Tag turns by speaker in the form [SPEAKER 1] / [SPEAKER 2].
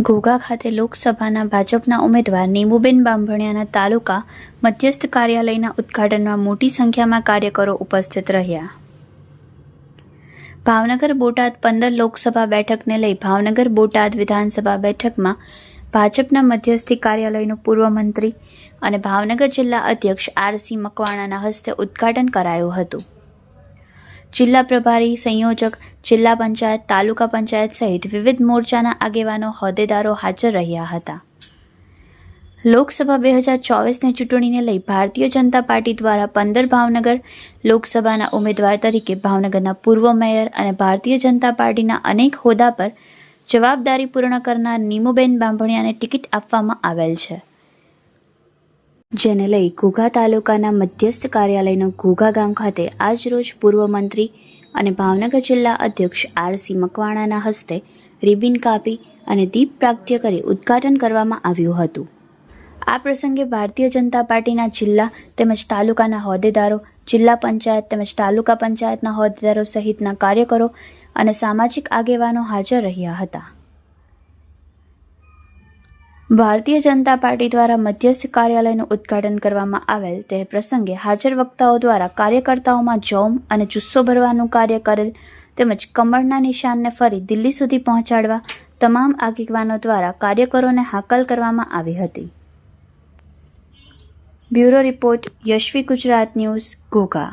[SPEAKER 1] ઘોઘા ખાતે લોકસભાના ભાજપના ઉમેદવાર નીમુબેન બાંભણિયાના તાલુકા મધ્યસ્થ કાર્યાલયના ઉદ્ઘાટનમાં મોટી સંખ્યામાં કાર્યકરો ઉપસ્થિત રહ્યા. ભાવનગર બોટાદ પંદર લોકસભા બેઠકને લઈ ભાવનગર બોટાદ વિધાનસભા બેઠકમાં ભાજપના મધ્યસ્થી કાર્યાલયનું પૂર્વ મંત્રી અને ભાવનગર જિલ્લા અધ્યક્ષ આરસી મકવાણાના હસ્તે ઉદ્ઘાટન કરાયું હતું. જિલ્લા પ્રભારી, સંયોજક, જિલ્લા પંચાયત, તાલુકા પંચાયત સહિત વિવિધ મોરચાના આગેવાનો, હોદ્દેદારો હાજર રહ્યા હતા. લોકસભા બે હજાર ચોવીસની ચૂંટણીને લઈ ભારતીય જનતા પાર્ટી દ્વારા પંદર ભાવનગર લોકસભાના ઉમેદવાર તરીકે ભાવનગરના પૂર્વ મેયર અને ભારતીય જનતા પાર્ટીના અનેક હોદ્દા પર જવાબદારી પૂર્ણ કરનાર નીમુબેન બાંભણિયાને ટિકિટ આપવામાં આવેલ છે. જેને લઈ ઘોઘા તાલુકાના મધ્યસ્થ કાર્યાલયનો ઘોઘા ગામ ખાતે આજરોજ પૂર્વ મંત્રી અને ભાવનગર જિલ્લા અધ્યક્ષ આરસી મકવાણાના હસ્તે રિબિન કાપી અને દીપ પ્રાગટ્ય કરી ઉદ્ઘાટન કરવામાં આવ્યું હતું. આ પ્રસંગે ભારતીય જનતા પાર્ટીના જિલ્લા તેમજ તાલુકાના હોદ્દેદારો, જિલ્લા પંચાયત તેમજ તાલુકા પંચાયતના હોદ્દેદારો સહિતના કાર્યકરો અને સામાજિક આગેવાનો હાજર રહ્યા હતા. ભારતીય જનતા પાર્ટી દ્વારા મધ્યસ્થ કાર્યાલયનું ઉદ્ઘાટન કરવામાં આવેલ તે પ્રસંગે હાજર વક્તાઓ દ્વારા કાર્યકર્તાઓમાં જોમ અને જુસ્સો ભરવાનું કાર્ય કરેલ તેમજ કમળના નિશાનને ફરી દિલ્હી સુધી પહોંચાડવા તમામ આગેવાનો દ્વારા કાર્યકરોને હાકલ કરવામાં આવી હતી. Bureau report, Yashvi Gujarat news Ghogha